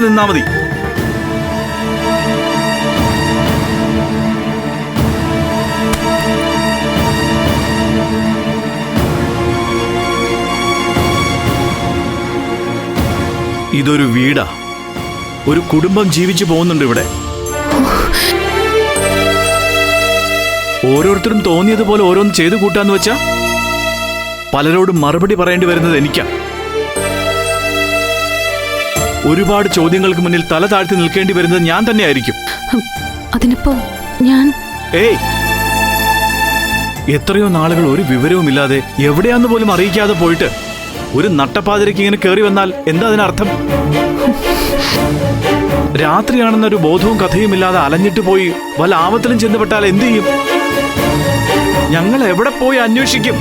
അവിടെ നിന്നാ മതി. ഇതൊരു വീടാ. ഒരു കുടുംബം ജീവിച്ചു പോകുന്നുണ്ട് ഇവിടെ. ഓരോരുത്തരും തോന്നിയതുപോലെ ഓരോന്ന് ചെയ്തു കൂട്ടാന്ന് വെച്ചാ പലരോടും മറുപടി പറയേണ്ടി വരുന്നത് എനിക്കാ. ഒരുപാട് ചോദ്യങ്ങൾക്ക് മുന്നിൽ തല താഴ്ത്തി നിൽക്കേണ്ടി വരുന്നത് ഞാൻ തന്നെയായിരിക്കും. ആയിരിക്കും അതിനിപ്പോ ഞാൻ? ഏയ്! എത്രയോ നാളുകൾ ഒരു വിവരവുമില്ലാതെ എവിടെയാന്ന് പോലും അറിയിക്കാതെ പോയിട്ട് ഒരു നട്ടപ്പാതിരയ്ക്ക് ഇങ്ങനെ കയറി വന്നാൽ എന്താ അതിനർത്ഥം? രാത്രിയാണെന്നൊരു ബോധവും കഥയും ഇല്ലാതെ അലഞ്ഞിട്ട് പോയി വല്ല ആപത്തിലും ചെന്നുപെട്ടാൽ എന്തു ചെയ്യും? ഞങ്ങൾ എവിടെ പോയി അന്വേഷിക്കും?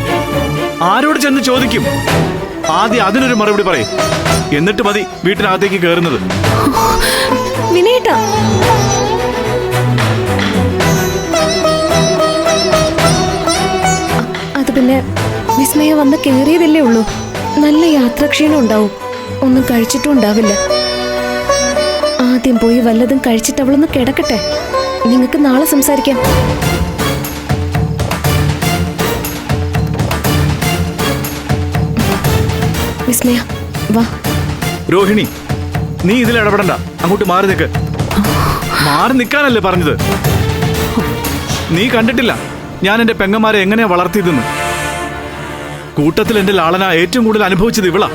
ആരോട് ചെന്ന് ചോദിക്കും? ആദ്യം അതിനൊരു മറുപടി പറയും. എന്നിട്ട് മതി വീട്ടിനകത്തേക്ക് കയറുന്നത് വിനയേട്ടാ അ- അത് പിന്നെ വിസ്മയ വന്ന് കേറിയതല്ലേ ഉള്ളൂ. നല്ല യാത്രാക്ഷീണം ഉണ്ടാവും. ഒന്നും കഴിച്ചിട്ടും ഉണ്ടാവില്ല. ആദ്യം പോയി വല്ലതും കഴിച്ചിട്ട് അവളൊന്ന് കിടക്കട്ടെ. നിങ്ങൾക്ക് നാളെ സംസാരിക്കാം. വാ. രോഹിണി നീ ഇതിൽ ഇടപെടണ്ട. അങ്ങോട്ട് മാറി നിൽക്ക്. മാറി നിൽക്കാനല്ലേ പറഞ്ഞത്? നീ കണ്ടിട്ടില്ല ഞാൻ എന്റെ പെങ്ങന്മാരെ എങ്ങനെയാ വളർത്തിയതെന്ന്? കൂട്ടത്തിൽ എന്റെ ലാളന ഏറ്റവും കൂടുതൽ അനുഭവിച്ചത് ഇവളാ.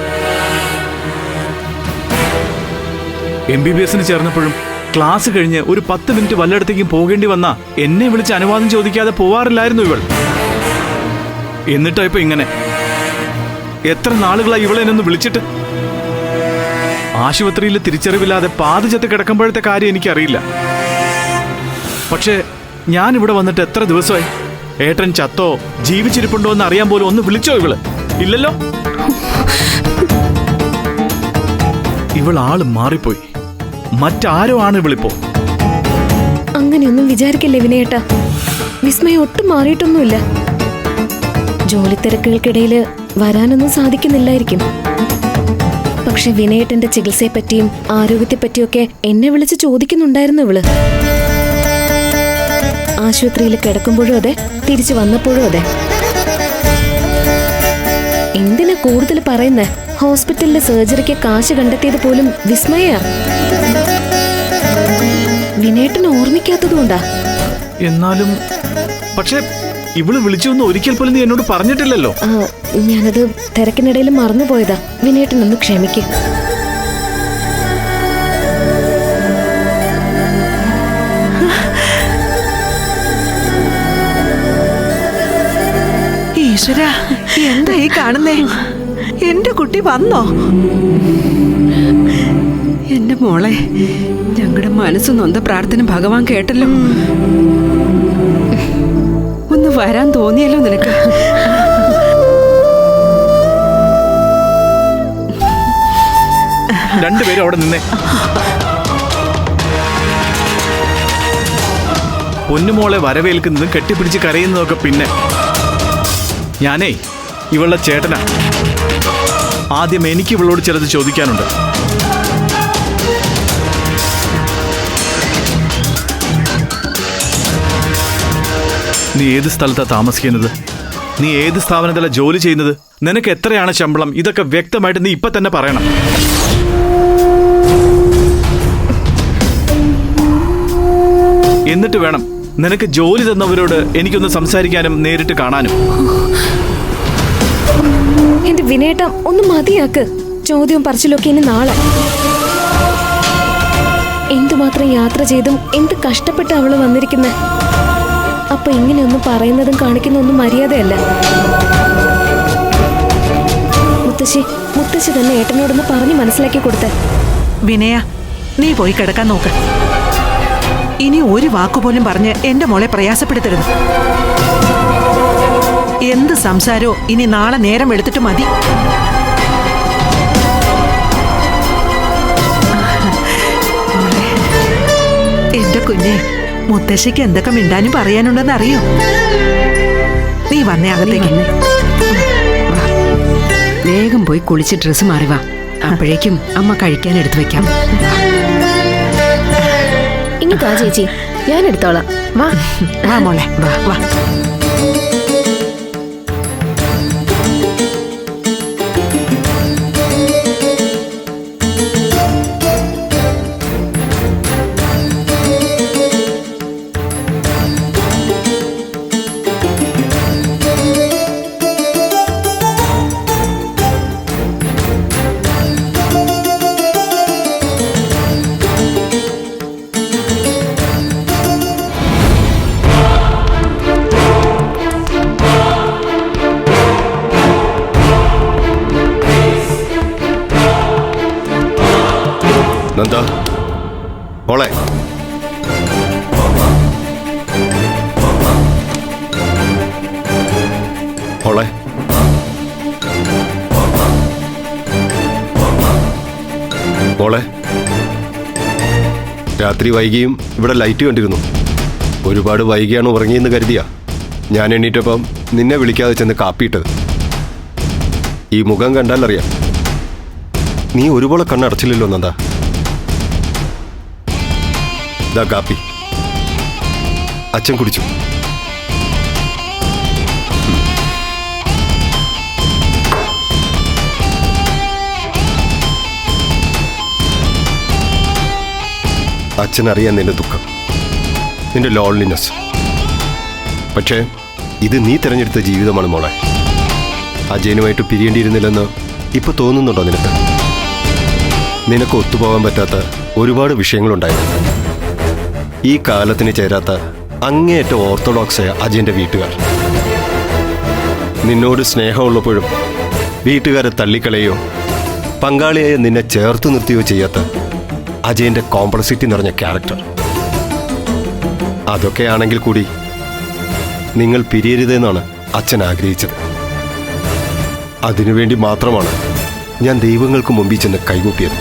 എം ബി ബി എസിന് ചേർന്നപ്പോഴും ക്ലാസ് കഴിഞ്ഞ് ഒരു പത്ത് മിനിറ്റ് വല്ലയിടത്തേക്കും പോകേണ്ടി വന്ന എന്നെ വിളിച്ച് അനുവാദം ചോദിക്കാതെ പോവാറില്ലായിരുന്നു ഇവൾ. എന്നിട്ടാ ഇപ്പൊ ഇങ്ങനെ? എത്ര നാളുകളായി ഇവളെ എന്നൊന്ന് വിളിച്ചിട്ട്? ആശുപത്രിയിൽ തിരിച്ചറിവില്ലാതെ പാതിചത്ത് കിടക്കുമ്പോഴത്തെ കാര്യം എനിക്കറിയില്ല. പക്ഷേ ഞാൻ ഇവിടെ വന്നിട്ട് എത്ര ദിവസമായി? ഏട്ടൻ ചത്തോ ജീവിച്ചിരിപ്പുണ്ടോ എന്ന് അറിയാൻ പോലും ഒന്ന് വിളിച്ചോ ഇവൾ? ഇല്ലല്ലോ? ഇവൾ ആൾ മാറിപ്പോയി. മറ്റാരോ ആണ് ഇവളിപ്പോ? അങ്ങനെയൊന്നും വിചാരിക്കില്ല വിനയേട്ടാ? വിസ്മയം ഒട്ടും മാറിയിട്ടൊന്നുമില്ല. ജോലി തിരക്കുകൾക്കിടയിൽ വരാനൊന്നും സാധിക്കുന്നില്ലായിരിക്കും. പക്ഷെ വിനയേട്ടന്റെ ചികിത്സയെപ്പറ്റിയും ആരോഗ്യത്തെപ്പറ്റിയൊക്കെ എന്നെ വിളിച്ച് ചോദിക്കുന്നുണ്ടായിരുന്നു ഇവൾ. ആശുപത്രിയിൽ കിടക്കുമ്പോഴും അതെ തിരിച്ചു വന്നപ്പോഴും അതെ. എന്തിനാ കൂടുതൽ പറയുന്നേ? ഹോസ്പിറ്റലിലെ സർജറിക്ക് കാശ് കണ്ടെത്തിയത് പോലും വിസ്മയ. വിനേട്ടൻ ഓർമ്മിക്കാത്തതുകൊണ്ടാ. എന്നാലും പക്ഷെ ഇവൾ വിളിച്ചൊന്നും ഒരിക്കൽ പോലും നീ എന്നോട് പറഞ്ഞിട്ടില്ലല്ലോ. ആ, ഞാനത് തിരക്കിനിടയിൽ മറന്നുപോയതാ. വിനേട്ടൻ ഒന്ന് ക്ഷമിക്ക്. ഈശ്വര എന്താ ഈ കാണുന്നേ? എന്റെ കുട്ടി വന്നോ? എന്റെ മോളെ ഞങ്ങളുടെ മനസ്സ് നൊന്ത പ്രാർത്ഥന ഭഗവാൻ കേട്ടല്ലോ. വരാൻ തോന്നിയല്ലോ നിനക്ക്. രണ്ടുപേരും അവിടെ നിന്നേ. പൊന്നുമോളെ വരവേൽക്കുന്നതും കെട്ടിപ്പിടിച്ച് കരയുന്നതൊക്കെ പിന്നെ. ഞാനേ ഇവളുടെ ചേട്ടനാ. ആദ്യം എനിക്ക് ഇവളോട് ചിലത് ചോദിക്കാനുണ്ട്. നീ ഏത് സ്ഥലത്താ താമസിക്കുന്നത്? നീ ഏത് സ്ഥാപനത്തിലാ ജോലി ചെയ്യുന്നത്? നിനക്ക് എത്രയാണ് ശമ്പളം? ഇതൊക്കെ വ്യക്തമായിട്ട് നീ ഇപ്പൊ തന്നെ പറയണം. എന്നിട്ട് വേണം നിനക്ക് ജോലി തന്നവരോട് എനിക്കൊന്ന് സംസാരിക്കാനും നേരിട്ട് കാണാനും. എന്റെ വിനേട്ട ഒന്ന് മതിയാക്ക്. ചോദ്യം പറച്ചിലൊക്കെ ഇനി നാളെ. എന്തുമാത്രം യാത്ര ചെയ്തും എന്ത് കഷ്ടപ്പെട്ട് അവൾ വന്നിരിക്കുന്നെ? അപ്പൊ ഇങ്ങനെയൊന്നും പറയുന്നതും കാണിക്കുന്നൊന്നും മര്യാദയല്ല. മുത്തശ്ശി മുത്തശ്ശി തന്നെ ഏട്ടനോടൊന്ന് പറഞ്ഞു മനസ്സിലാക്കി കൊടുത്ത. വിനയ നീ പോയി കിടക്കാൻ നോക്ക്. ഇനി ഒരു വാക്കുപോലും പറഞ്ഞ് എന്റെ മോളെ പ്രയാസപ്പെടുത്തരുത്. എന്ത് സംസാരോ ഇനി നാളെ നേരം എടുത്തിട്ട് മതി. എന്റെ കുഞ്ഞെ. മുത്തശ്ശിക്ക് എന്തൊക്കെ മിണ്ടാനും പറയാനുണ്ടെന്ന് അറിയോ? നീ വന്നേ അകത്തേക്ക്. വേഗം പോയി കുളിച്ച് ഡ്രസ്സ് മാറി വാ. അപ്പോഴേക്കും അമ്മ കഴിക്കാൻ എടുത്തു വെക്കാം. താ ചേച്ചി. ഞാൻ എടുത്തോളാം. വാ. വാ മോളെ. വാ വാ. നന്ദ മോളെ. മോളെ. മോളെ. രാത്രി വൈകിയും ഇവിടെ ലൈറ്റ് കണ്ടിരുന്നു. ഒരുപാട് വൈകിയാണ് ഉറങ്ങിയെന്ന് കരുതിയ. ഞാൻ എണ്ണീറ്റപ്പം നിന്നെ വിളിക്കാതെ ചെന്ന് കാപ്പിയിട്ടത് ഈ മുഖം കണ്ടാലറിയാം. നീ ഒരുപോലെ കണ്ണടച്ചില്ലല്ലോ നന്ദ. ദാ കാപ്പി. അച്ഛൻ കുടിച്ചു. അച്ഛനറിയാൻ നിന്റെ ദുഃഖം. നിന്റെ ലോൺലിനെസ് പക്ഷേ ഇത് നീ തിരഞ്ഞെടുത്ത ജീവിതമാണ് മോളെ. അജയനുമായിട്ട് പിരിയേണ്ടിയിരുന്നില്ലെന്ന് ഇപ്പൊ തോന്നുന്നുണ്ടോ നിനക്ക്? നിനക്ക് ഒത്തുപോകാൻ പറ്റാത്ത ഒരുപാട് വിഷയങ്ങളുണ്ടായിരുന്നു ഈ കാലത്തിന് ചേരാത്ത അങ്ങേയറ്റം ഓർത്തഡോക്സായ അജയന്റെ വീട്ടുകാർ. നിന്നോട് സ്നേഹമുള്ളപ്പോഴും വീട്ടുകാരെ തള്ളിക്കളയോ പങ്കാളിയായ നിന്നെ ചേർത്ത് നിർത്തുകയോ ചെയ്യാത്ത അജയന്റെ കോംപ്ലക്സിറ്റി നിറഞ്ഞ ക്യാരക്ടർ. അതൊക്കെ ആണെങ്കിൽ കൂടി നിങ്ങൾ പിരിയരുതെന്നാണ് അച്ഛൻ ആഗ്രഹിച്ചത്. അതിനുവേണ്ടി മാത്രമാണ് ഞാൻ ദൈവങ്ങൾക്ക് മുമ്പിൽ ചെന്ന് കൈകൂപ്പിയത്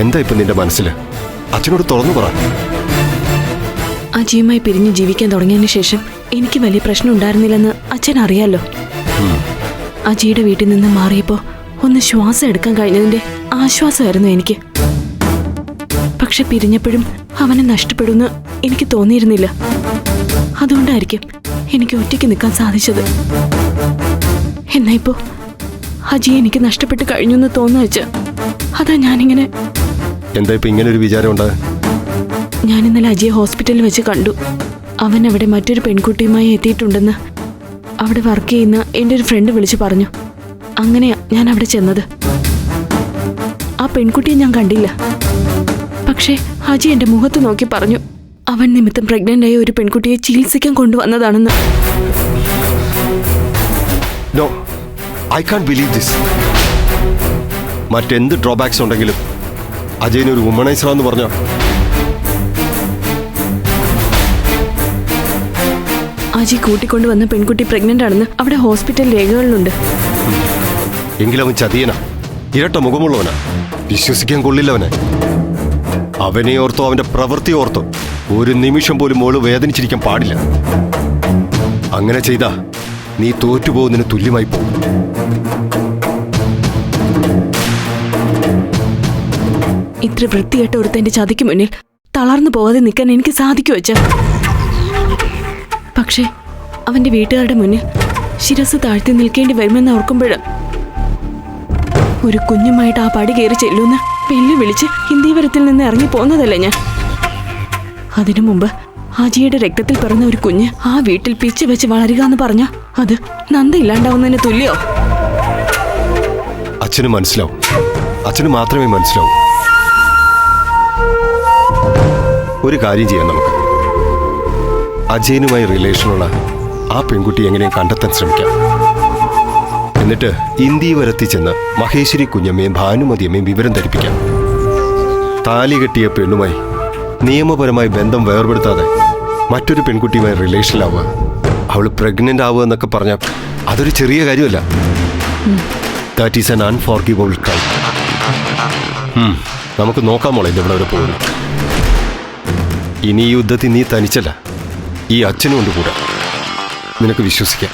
എന്താ ഇപ്പൊ നിന്റെ മനസ്സിൽ അച്ഛനോട് തുറന്നു പറ. അജിയുമായി പിരിഞ്ഞ് ജീവിക്കാൻ തുടങ്ങിയതിന് ശേഷം എനിക്ക് വലിയ പ്രശ്നം ഉണ്ടായിരുന്നില്ലെന്ന് അച്ഛൻ അറിയാലോ. അജിയുടെ വീട്ടിൽ നിന്ന് മാറിയപ്പോ ഒന്ന് ശ്വാസം എടുക്കാൻ കഴിഞ്ഞതിന്റെ ആശ്വാസമായിരുന്നു എനിക്ക്. പക്ഷെ പിരിഞ്ഞപ്പോഴും അവനെ നഷ്ടപ്പെടുമെന്ന് എനിക്ക് തോന്നിയിരുന്നില്ല. അതുകൊണ്ടായിരിക്കും എനിക്ക് ഒറ്റയ്ക്ക് നിൽക്കാൻ സാധിച്ചത്. എന്നാ ഇപ്പോ അജിയെ എനിക്ക് നഷ്ടപ്പെട്ട് കഴിഞ്ഞു എന്ന് തോന്നുവച്ച അതാ ഞാനിങ്ങനെ എന്താ ഇപ്പൊ ഇങ്ങനെ ഒരു വിചാരം ഞാൻ ഇന്നലെ അജയെ ഹോസ്പിറ്റലിൽ വെച്ച് കണ്ടു. അവൻ അവിടെ മറ്റൊരു പെൺകുട്ടിയുമായി എത്തിയിട്ടുണ്ടെന്ന് അവിടെ വർക്ക് ചെയ്യുന്ന എന്റെ ഒരു ഫ്രണ്ട് വിളിച്ചു പറഞ്ഞു. അങ്ങനെയാ ഞാൻ അവിടെ ചെന്നത്. ആ പെൺകുട്ടിയെ ഞാൻ കണ്ടില്ല. പക്ഷേ അജി എന്റെ മുഖത്ത് നോക്കി പറഞ്ഞു അവൻ നിമിത്തം പ്രഗ്നന്റ് ആയ ഒരു പെൺകുട്ടിയെ ചികിത്സിക്കാൻ കൊണ്ടുവന്നതാണെന്ന്. No I can't believe this മറ്റെന്ത് ഡ്രോബാക്സ് ഉണ്ടെങ്കിലും അജയന് ഒരു വുമണൈസറാന്ന് പറഞ്ഞ. അജി കൂട്ടിക്കൊണ്ടുവന്ന പെൺകുട്ടി പ്രഗ്നന്റ് ആണെന്ന് അവിടെ ഹോസ്പിറ്റൽ രേഖകളിലുണ്ട്. എങ്കിലും അവൻ ചതിയനാ. ഇരട്ട മുഖമുള്ളവനാ. വിശ്വസിക്കാൻ കൊള്ളില്ലവനെ. അവനെ ഓർത്തോ അവന്റെ പ്രവൃത്തി ഓർത്തോ ഒരു നിമിഷം പോലും മോൾ വേദനിച്ചിരിക്കാൻ പാടില്ല. അങ്ങനെ ചെയ്താ നീ തോറ്റുപോകുന്നതിന് തുല്യമായി പോകും. ഇത്ര വൃത്തികെട്ട ഒരുത്തന്റെ ചതിക്ക് മുന്നിൽ തളർന്നു പോവാതെ നിൽക്കാൻ എനിക്ക് സാധിക്കു വെച്ച പക്ഷേ അവന്റെ വീട്ടുകാരുടെ മുന്നിൽ ശിരസ് താഴ്ത്തി നിൽക്കേണ്ടി വരുമെന്ന് ഓർക്കുമ്പോൾ ഒരു കുഞ്ഞുമായിട്ട് ആ പടി കയറി ചെല്ലുന്ന വെല്ലുവിളിച്ച് ഹിന്ദീവരത്തിൽ നിന്ന് ഇറങ്ങി പോന്നതല്ലേ ഞാൻ. അതിനു മുമ്പ് ആജിയുടെ രക്തത്തിൽ പിറന്ന ഒരു കുഞ്ഞ് ആ വീട്ടിൽ പിച്ച് വെച്ച് വളരുക എന്ന് പറഞ്ഞ അത് നന്ദ ഇല്ലാണ്ടാവുന്നതിന് തുല്യോ? അച്ഛന് മനസ്സിലാവും. അച്ഛന് മാത്രമേ മനസ്സിലാവൂ. ഒരു കാര്യം ചെയ്യാം നമുക്ക്. അജയനുമായി റിലേഷനുള്ള ആ പെൺകുട്ടി എങ്ങനെയും കണ്ടെത്താൻ ശ്രമിക്കാം. എന്നിട്ട് ഇന്ത്യ വരെത്തി ചെന്ന് മഹേശ്വരി കുഞ്ഞമ്മയും ഭാനുമതിയമ്മയും വിവരം ധരിപ്പിക്കാം. താലി കെട്ടിയ പെണ്ണുമായി നിയമപരമായി ബന്ധം വേർപെടുത്താതെ മറ്റൊരു പെൺകുട്ടിയുമായി റിലേഷനിലാവുക അവൾ പ്രഗ്നന്റ് ആവുക എന്നൊക്കെ പറഞ്ഞാൽ അതൊരു ചെറിയ കാര്യമല്ല. That is an unforgivable crime നമുക്ക് നോക്കാം മോളെ ഇതെവിടെ വരെ പോകുന്നു. ഇനി ഈ യുദ്ധത്തിൽ നീ തനിച്ചല്ല. ഈ അച്ഛനും കൊണ്ട് കൂടാ. നിനക്ക് വിശ്വസിക്കാം.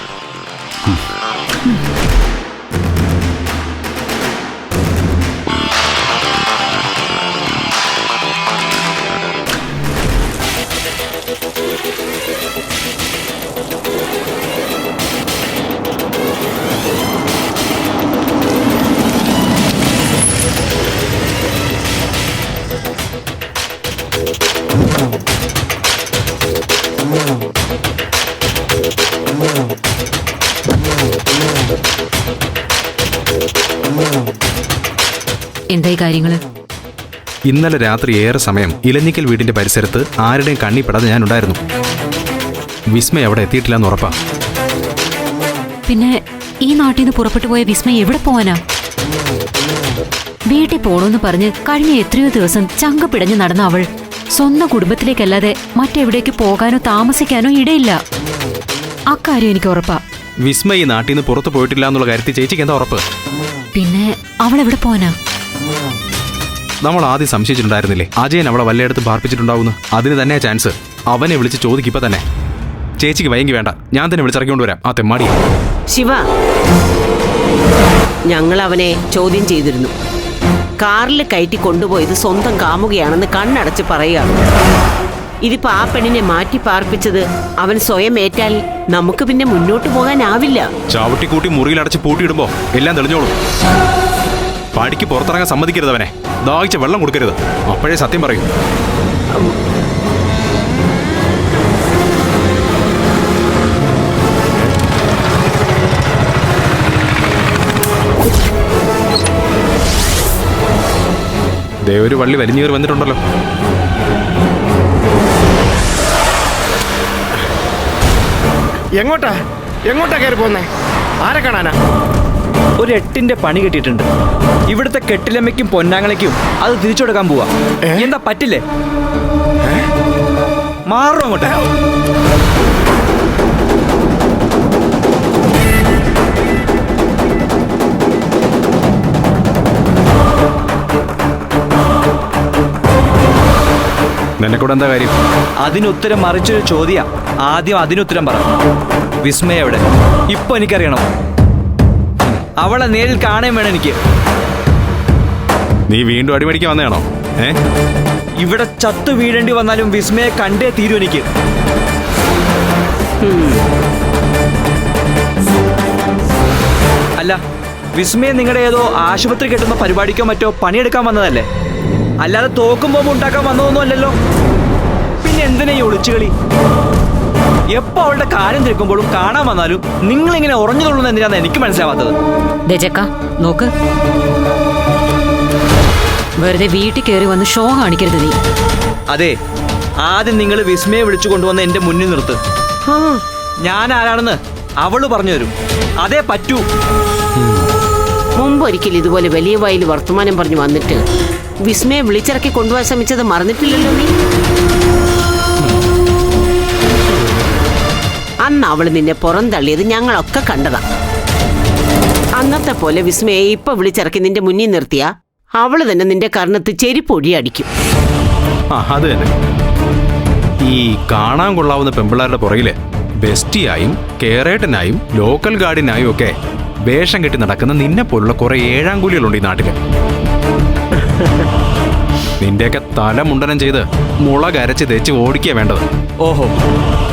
എന്തായി കാര്യങ്ങൾ? ഇന്നലെ രാത്രി ഏറെ സമയം ഇലഞ്ഞിക്കൽ വീടിന്റെ പരിസരത്ത് ആരുടെയും കണ്ണിപ്പെടാതെ ഞാൻ ഉണ്ടായിരുന്നു. വിസ്മയ അവിടെ എത്തിയിട്ടില്ലെന്ന് ഉറപ്പാ. പിന്നെ ഈ നാട്ടിൽ നിന്ന് പുറപ്പെട്ടു പോയ വിസ്മയ എവിടെ പോവാനാ? വീട്ടിൽ പോണോന്ന് പറഞ്ഞ് കഴിഞ്ഞ എത്രയോ ദിവസം ചങ്ക പിടഞ്ഞു നടന്ന അവൾ സ്വന്തം കുടുംബത്തിലേക്കല്ലാതെ മറ്റെവിടേക്ക് പോകാനോ താമസിക്കാനോ ഇടയില്ല. അക്കാര്യം എനിക്ക് ഉറപ്പാ. വിസ്മയ ഈ നാട്ടിൽ നിന്ന് പുറത്തു പോയിട്ടില്ല എന്നുള്ള കാര്യത്തിൽ ചേച്ചിക്ക് എന്താ ഉറപ്പ്? പിന്നെ അവൾ എവിടെ പോവാനാ? നമ്മൾ ആദ്യം സംശയിച്ചിട്ടുണ്ടായിരുന്നില്ലേ? അജയൻ അവളെ വല്ലയിടത്ത് പാർപ്പിച്ചിട്ടുണ്ടാവുന്നു അതിന് തന്നെ ചാൻസ്. അവനെ വിളിച്ച് ചോദിക്കിപ്പോ തന്നെ. ചേച്ചിക്ക് വയങ്കി വേണ്ട. ഞാൻ തന്നെ വിളിച്ചിറക്കിക്കൊണ്ട് വരാം. ആ തെമ്മാടി. ശിവ ഞങ്ങൾ അവനെ ചോദ്യം ചെയ്തിരുന്നു. കാറിൽ കയറ്റി കൊണ്ടുപോയത് സ്വന്തം കാമുകയാണെന്ന് കണ്ണടച്ച് പറയുകയാണ്. ഇതിപ്പോ ആ പെണ്ണിനെ മാറ്റി പാർപ്പിച്ചത് അവൻ സ്വയം ഏറ്റാൽ നമുക്ക് പിന്നെ മുന്നോട്ട് പോകാനാവില്ല. ചവിട്ടിക്കൂട്ടി മുറിയിലടച്ച് പൂട്ടിയിടുമ്പോ എല്ലാം തെളിഞ്ഞോളും. പടിക്ക് പുറത്തിറങ്ങാൻ സമ്മതിക്കരുത് അവനെ. ദാഹിച്ച് വെള്ളം കൊടുക്കരുത്. അപ്പോഴേ സത്യം പറയും. ദേ ഒരു വള്ളി വലിഞ്ഞേറി വന്നിട്ടുണ്ടല്ലോ. എങ്ങോട്ടാ? എങ്ങോട്ടാ കയറി പോന്നേ ആരെ കാണാനാ? ഒരു എട്ടിന്റെ പണി കിട്ടിയിട്ടുണ്ട്. ഇവിടുത്തെ കെട്ടിലമ്മയ്ക്കും പൊന്നാങ്ങളയ്ക്കും അത് തിരിച്ചു കൊടുക്കാൻ പോവാ എന്താ പറ്റില്ലേ? മാറും അങ്ങോട്ട്? നിനക്കൂടെ എന്താ കാര്യം? അതിനുത്തരം മറിച്ചൊരു ചോദ്യ. ആദ്യം അതിനുത്തരം പറ. വിസ്മയ എവിടെ ഇപ്പൊ എനിക്കറിയണം. അവളെ നേരിൽ കാണാൻ വേണം എനിക്ക്. നീ വീണ്ടും അടിമടിക്ക് വന്നതാണോ? ഏ? ഇവിടെ ചത്തു വീഴേണ്ടി വന്നാലും വിസ്മയെ കണ്ടേ തീരൂ എനിക്ക്. അല്ല വിസ്മയെ നിങ്ങളുടെ ഏതോ ആശുപത്രി കെട്ടുന്ന പരിപാടിക്കോ മറ്റോ പണിയെടുക്കാൻ വന്നതല്ലേ? അല്ലാതെ തോക്കും ബോംബ് ഉണ്ടാക്കാൻ വന്നതൊന്നും അല്ലല്ലോ. പിന്നെ എന്തിനാ ഈ ഒളിച്ചുകളി? എപ്പോ അവളുടെ കാര്യം തിരിക്കുമ്പോഴും കാണാൻ വന്നാലും നിങ്ങൾ ഇങ്ങനെ ഉറഞ്ഞു കൊള്ളുന്ന എന്തിനാന്ന് എനിക്ക് മനസ്സിലാവാത്തത്. ദജക്ക നോക്ക്. വെറുതെ വീട്ടിൽ കയറി വന്ന് ഷോ കാണിക്കരുത് നീ. അതെ ആദ്യം നിങ്ങൾ വിസ്മയെ വിളിച്ചു കൊണ്ടുവന്ന് എന്റെ മുന്നിൽ നിർത്ത്. ഞാൻ ആരാണെന്ന് അവൾ പറഞ്ഞു തരും. അതേ പറ്റൂ. മുമ്പൊരിക്കൽ ഇതുപോലെ വലിയ വായിൽ വർത്തമാനം പറഞ്ഞു വന്നിട്ട് വിസ്മയെ വിളിച്ചിറക്കി കൊണ്ടുപോകാൻ ശ്രമിച്ചത് മറന്നിട്ടില്ലല്ലോ നീ? അന്ന് അവൾ നിന്നെ പുറന്തള്ളിയത് ഞങ്ങളൊക്കെ കണ്ടതാ. അന്നത്തെ പോലെ വിസ്മയെ ഇപ്പൊ വിളിച്ചിറക്കി നിന്റെ മുന്നിൽ നിർത്തിയ അവൾ തന്നെ നിന്റെ കർണത്ത് ചെരിപ്പൊടി അടിക്കും. ആ അത് തന്നെ. ഈ കാണാൻ കൊള്ളാവുന്ന പെമ്പിള്ളാരുടെ പുറകിൽ ബെസ്റ്റിയായും കേറേട്ടനായും ലോക്കൽ ഗാർഡിനായും ഒക്കെ വേഷം കെട്ടി നടക്കുന്ന നിന്നെ പോലുള്ള കുറെ ഏഴാം കൂലികളുണ്ട് ഈ നാട്ടിൽ. നിന്റെയൊക്കെ തല മുണ്ടനം ചെയ്ത് മുളകരച്ച് തേച്ച് ഓടിക്കുക വേണ്ടത്. ഓഹോ.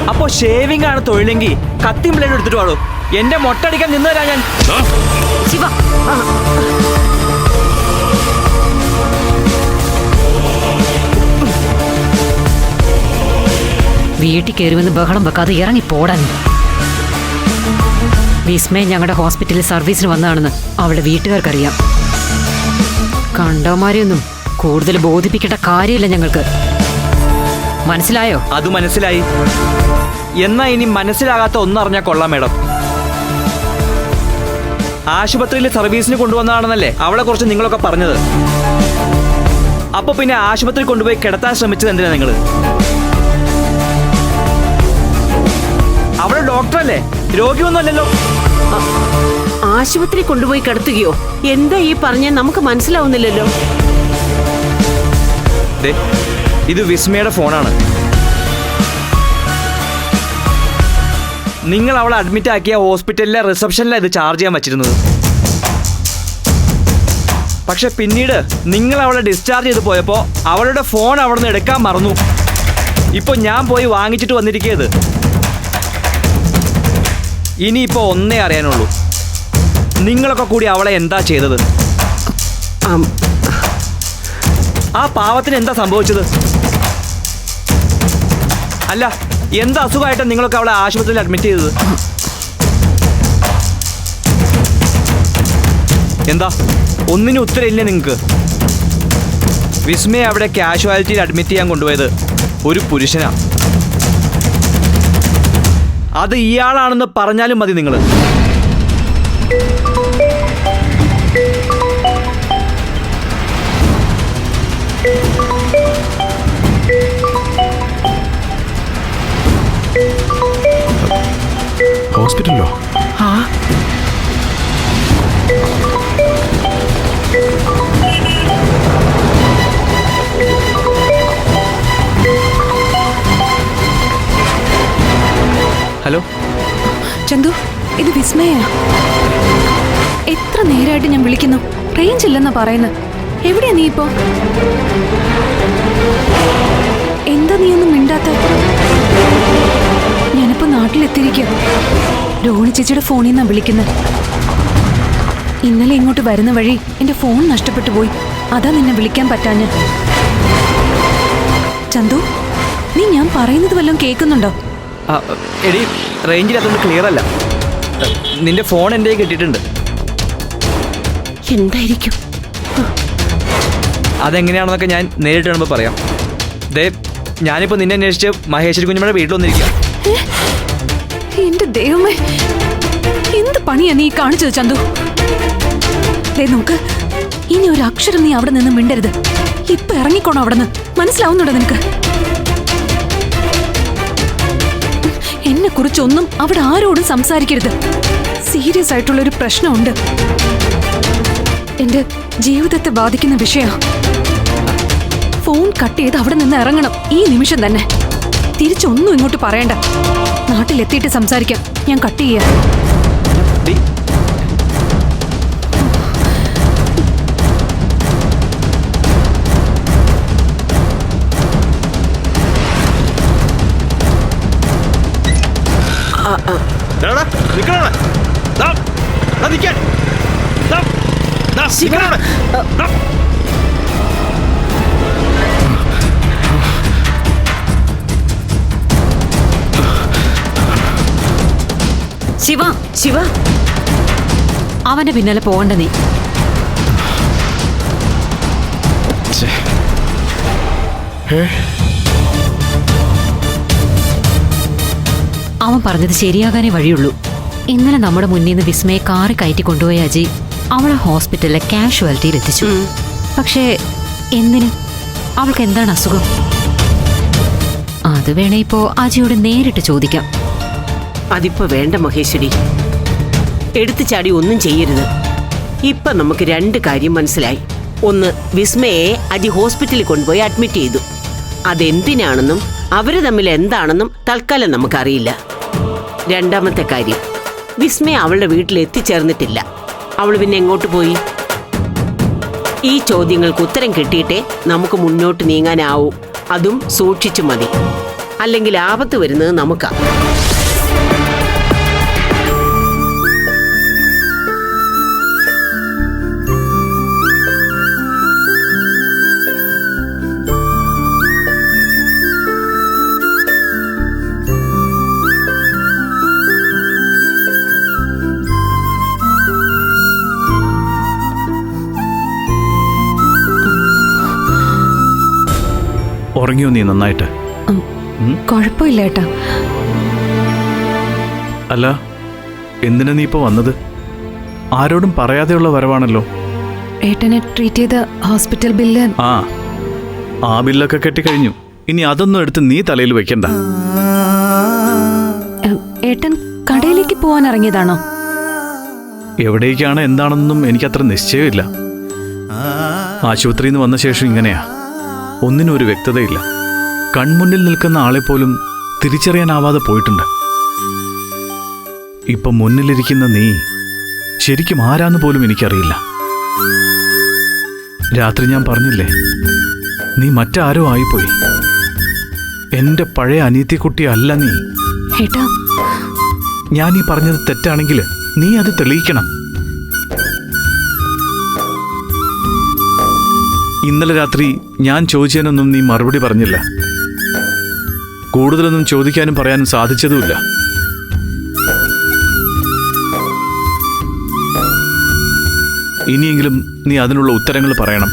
അപ്പോ ഷേവിംഗ് ആണ് തൊഴിലെങ്കിൽ കത്തിയും ബ്ലേഡ് എടുത്തിട്ട് വാളൂ എന്റെ മൊട്ടടിക്കാൻ നിന്ന് തരാ ഞാൻ ശിവ. വീട്ടിൽ കയറുമെന്ന് ബഹളം വെക്കാതെ ഇറങ്ങി പോടാൻ. വിസ്മയ ഞങ്ങളുടെ ഹോസ്പിറ്റലിൽ സർവീസിന് വന്നതാണെന്ന് അവളുടെ വീട്ടുകാർക്കറിയാം. കണ്ടവന്മാരെയൊന്നും കൂടുതൽ ബോധിപ്പിക്കേണ്ട കാര്യമില്ല ഞങ്ങൾക്ക്. മനസ്സിലായോ? അത് മനസ്സിലായി. എന്നാ ഇനി മനസ്സിലാകാത്ത ഒന്നറിഞ്ഞാ കൊള്ളാം മേഡം. ആശുപത്രിയിൽ സർവീസിന് കൊണ്ടുവന്നതാണെന്നല്ലേ അവളെ കുറിച്ച് നിങ്ങളൊക്കെ പറഞ്ഞത്. അപ്പൊ പിന്നെ ആശുപത്രി കൊണ്ടുപോയി കിടത്താൻ ശ്രമിച്ചത് എന്തിനാ നിങ്ങൾ? അവൾ ഡോക്ടറല്ലേ? രോഗിയൊന്നുമല്ലല്ലോ. ആശുപത്രി കൊണ്ടുപോയി കിടത്തുകയോ? എന്താ ഈ പറഞ്ഞ? നമുക്ക് മനസ്സിലാവുന്നില്ലല്ലോ. ദേ, ഇത് വിസ്മയുടെ ഫോണാണ്. നിങ്ങൾ അവളെ അഡ്മിറ്റ് ആക്കിയ ഹോസ്പിറ്റലിലെ റിസപ്ഷനിലാണ് ഇത് ചാർജ് ചെയ്യാൻ വെച്ചിരുന്നത്. പക്ഷെ പിന്നീട് നിങ്ങൾ അവളെ ഡിസ്ചാർജ് ചെയ്ത് പോയപ്പോൾ അവളുടെ ഫോൺ അവിടെ നിന്ന് എടുക്കാൻ മറന്നു. ഇപ്പൊ ഞാൻ പോയി വാങ്ങിച്ചിട്ട് വന്നിരിക്കുന്നത് ഇനിയിപ്പോ ഒന്നേ അറിയാനുള്ളൂ. നിങ്ങളൊക്കെ കൂടി അവളെ എന്താ ചെയ്തത്? ആം, പാവത്തിന് എന്താ സംഭവിച്ചത്? അല്ല എന്ത് അസുഖമായിട്ടാണ് നിങ്ങളൊക്കെ അവളെ ആശുപത്രിയിൽ അഡ്മിറ്റ് ചെയ്തത്? എന്താ? ഒന്നിനും ഉത്തരമില്ല നിങ്ങൾക്ക് വിസ്മയെ അവിടെ കാഷ്വാലിറ്റിയിൽ അഡ്മിറ്റ് ചെയ്യാൻ കൊണ്ടുപോയത് ഒരു പുരുഷനാ. അത് ഇയാളാണെന്ന് പറഞ്ഞാലും മതി നിങ്ങൾ ഹോസ്പിറ്റലിലോ? ഹലോ? ചന്തു ഇത് വിസ്മയ എത്ര നേരമായിട്ട് ഞാൻ വിളിക്കുന്നു. റേഞ്ച് ഇല്ലെന്ന് പറയുന്നു എവിടെയാ നീ ഇപ്പോ? എന്താ നീ ഒന്നും മിണ്ടാത്ത ഞാനിപ്പോ നാട്ടിലെത്തിയിരിക്കുക രോഹിണി ചേച്ചിയുടെ ഫോണിൽ നിന്നാണ് വിളിക്കുന്നത്. ഇന്നലെ ഇങ്ങോട്ട് വരുന്ന വഴി എന്റെ ഫോൺ നഷ്ടപ്പെട്ടു പോയി. അതാ നിന്നെ വിളിക്കാൻ പറ്റാഞ്ഞ ചന്തു നീ ഞാൻ പറയുന്നത് വല്ലതും കേൾക്കുന്നുണ്ടോ? റേഞ്ചിൽ അതൊന്നും ക്ലിയർ അല്ല നിന്റെ ഫോൺ എന്റെ കിട്ടിയിട്ടുണ്ട്. എന്തായിരിക്കും? അതെങ്ങനെയാണെന്നൊക്കെ ഞാൻ നേരിട്ട് കാണുമ്പോൾ പറയാം. ദേ ഞാനിപ്പോൾ നിന്നെ അന്വേഷിച്ച് മഹേശ്വരി കുഞ്ഞമ്മയുടെ വീട്ടിൽ വന്നിരിക്കുക എന്റെ ദൈവമേ എന്ത് പണിയാ നീ കാണിച്ചത് ചന്തു? നമുക്ക് ഇനി ഒരു അക്ഷരം നീ അവിടെ നിന്ന് മിണ്ടരുത്. ഇപ്പൊ ഇറങ്ങിക്കോണം അവിടെ നിന്ന് മനസ്സിലാവുന്നുണ്ടോ നിനക്ക്? എന്നെ കുറിച്ചൊന്നും അവിടെ ആരോടും സംസാരിക്കരുത്. സീരിയസ് ആയിട്ടുള്ള ഒരു പ്രശ്നമുണ്ട്. എന്റെ ജീവിതത്തെ ബാധിക്കുന്ന വിഷയ ഫോൺ കട്ട് ചെയ്ത് അവിടെ നിന്ന് ഇറങ്ങണം. ഈ നിമിഷം തന്നെ. തിരിച്ചൊന്നും ഇങ്ങോട്ട് പറയണ്ട. നാട്ടിലെത്തിയിട്ട് സംസാരിക്കാം. ഞാൻ കട്ട് ചെയ്യാം. ഡി ശിവ ശിവ. അവന്റെ പിന്നാലെ പോകണ്ട നീ. അവൻ പറഞ്ഞത് ശരിയാകാനേ വഴിയുള്ളൂ. ഇന്നലെ നമ്മുടെ മുന്നിൽ നിന്ന് വിസ്മയെ കാറി കയറ്റി കൊണ്ടുപോയ അജി അവളെ ഹോസ്പിറ്റലിലെ കാഷ്വാലിറ്റിയിൽ എത്തിച്ചു. പക്ഷേ എന്തിന്? അവൾക്ക് എന്താണ് അസുഖം? അത് വേണേ ഇപ്പോ അജിയോട് നേരിട്ട് ചോദിക്കാം. അതിപ്പോ വേണ്ട മഹേശ്വരി. എടുത്തു ചാടി ഒന്നും ചെയ്യരുത്. ഇപ്പൊ നമുക്ക് രണ്ട് കാര്യം മനസ്സിലായി. ഒന്ന് വിസ്മയെ അജി ഹോസ്പിറ്റലിൽ കൊണ്ടുപോയി അഡ്മിറ്റ് ചെയ്തു. അതെന്തിനാണെന്നും അവർ തമ്മിൽ എന്താണെന്നും തൽക്കാലം നമുക്കറിയില്ല. രണ്ടാമത്തെ കാര്യം വിസ്മയ അവളുടെ വീട്ടിൽ എത്തിച്ചേർന്നിട്ടില്ല. അവൾ പിന്നെ എങ്ങോട്ട് പോയി? ഈ ചോദ്യങ്ങൾക്ക് ഉത്തരം കിട്ടിയിട്ടേ നമുക്ക് മുന്നോട്ട് നീങ്ങാനാവൂ. അതും സൂക്ഷിച്ചു മതി. അല്ലെങ്കിൽ ആപത്ത് വരുന്നത് നമുക്കാ. ഉറങ്ങിയോ നീ നന്നായിട്ട്? കുഴപ്പമില്ല ഏട്ടാ. അല്ല എന്തിനാ നീ ഇപ്പോൾ വന്നത്? ആരോടും പറയാതെയുള്ള വരവാണല്ലോ. ഏട്ടനെ ട്രീറ്റ് ചെയ്ത ഹോസ്പിറ്റൽ ബില്ല് ആ ആ ബില്ലൊക്കെ കെട്ടിക്കഴിഞ്ഞു. ഇനി അതൊന്നും എടുത്ത് നീ തലയിൽ വെക്കണ്ട. ഏട്ടൻ കടയിലേക്ക് പോവാൻ ഇറങ്ങിയതാണോ? എവിടേക്കാണ് എന്താണെന്നും എനിക്കത്ര നിശ്ചയമില്ല. ആശുപത്രിയിൽ നിന്ന് വന്ന ശേഷം ഇങ്ങനെയാ. ഒന്നിനും ഒരു വ്യക്തതയില്ല. കൺമുന്നിൽ നിൽക്കുന്ന ആളെ പോലും തിരിച്ചറിയാനാവാതെ പോയിട്ടുണ്ട്. ഇപ്പൊ മുന്നിലിരിക്കുന്ന നീ ശരിക്കും ആരാന്ന് പോലും എനിക്കറിയില്ല. രാത്രി ഞാൻ പറഞ്ഞില്ലേ നീ മറ്റാരോ ആയിപ്പോയി. എന്റെ പഴയ അനിയത്തിക്കുട്ടി അല്ല നീ. ഞാൻ ഈ പറഞ്ഞത് തെറ്റാണെങ്കിൽ നീ അത് തെളിയിക്കണം. ഇന്നലെ രാത്രി ഞാൻ ചോദിച്ചതിനൊന്നും നീ മറുപടി പറഞ്ഞില്ല. കൂടുതലൊന്നും ചോദിക്കാനും പറയാനും സാധിച്ചതുമില്ല. ഇനിയെങ്കിലും നീ അതിനുള്ള ഉത്തരങ്ങൾ പറയണം.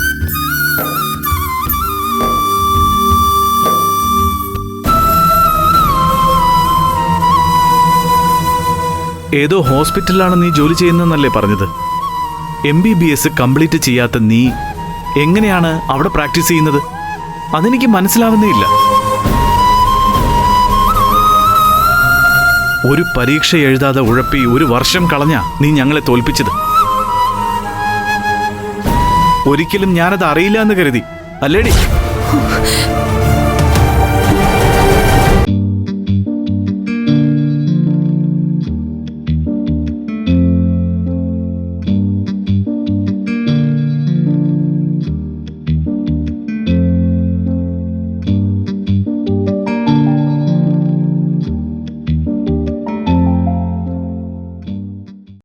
ഏതോ ഹോസ്പിറ്റലിലാണ് നീ ജോലി ചെയ്യുന്നതെന്നല്ലേ പറഞ്ഞത്? M B B S complete ചെയ്യാത്ത നീ എങ്ങനെയാണ് അവിടെ പ്രാക്ടീസ് ചെയ്യുന്നത്? അതെനിക്ക് മനസ്സിലാവുന്നേ ഇല്ല. ഒരു പരീക്ഷ എഴുതാതെ ഉഴപ്പി ഒരു വർഷം കളഞ്ഞ നീ ഞങ്ങളെ തോൽപ്പിച്ചത്. ഒരിക്കലും ഞാനത് അറിയില്ല എന്ന് കരുതി. അല്ലേടി?